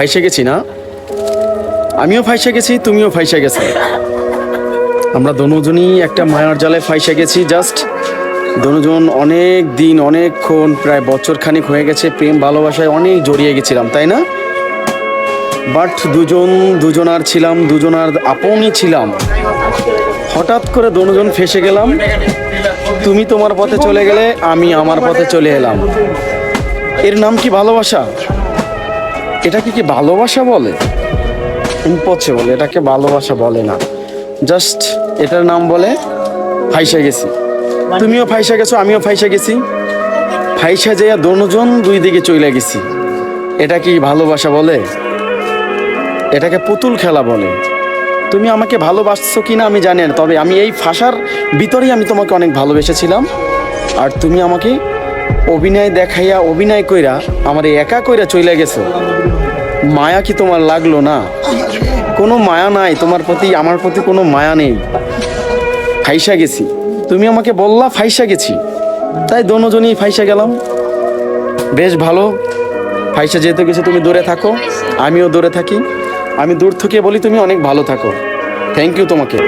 ফাইসে গেছি না? আমিও ফাইসে গেছি, তুমিও ফাইসে গেছো। আমরা দনুজনই একটা মায়ার জালে ফাইসে গেছি জাস্ট দনুজন অনেক দিন অনেকক্ষণ প্রায় বছর খানিক হয়ে গেছে, প্রেম, ভালোবাসায় অনেক জড়িয়ে গেছিলাম, তাই না? বাট দুজন, দুজনার ছিলাম, দুজনার আপনই ছিলাম। হঠাৎ করে দনুজন ফেসে গেলাম, তুমি তোমার পথে চলে গেলে, আমি আমার পথে চলে এলাম। এর নাম কি ভালোবাসা? এটাকে কি ভালোবাসা বলে? ইম্পসিবল এটাকে ভালোবাসা বলে না। জাস্ট এটার নাম বলে ফাইসা গেছি। তুমিও ফাইসা গেছো, আমিও ফাইসা গেছি। ফাইসা যাইয়া দনোজন দুই দিকে চলে গেছি। এটা কি ভালোবাসা বলে? এটাকে পুতুল খেলা বলে। তুমি আমাকে ভালোবাসছো কি না আমি জানি তবে আমি এই ফাঁসার ভিতরেই আমি তোমাকে অনেক ভালোবেসেছিলাম। আর তুমি আমাকে অভিনয় দেখাইয়া অভিনয় কইরা আমার একা কইরা চলে গেছো। মায়া কি তোমার লাগল না? কোনো মায়া নাই, তোমার প্রতি, আমার প্রতি কোনো মায়া নেই। ফাইসা গেছি। তুমি আমাকে বললা ফাইসা গেছি। তাই দোনোজনই ফাইসা গেলাম। বেশ ভালো। ফাইসা যেহেতু গেছে, তুমি দূরে থাকো। আমিও দূরে থাকি। আমি দূর থেকে বলি, তুমি অনেক ভালো থাকো। থ্যাংক ইউ তোমাকে।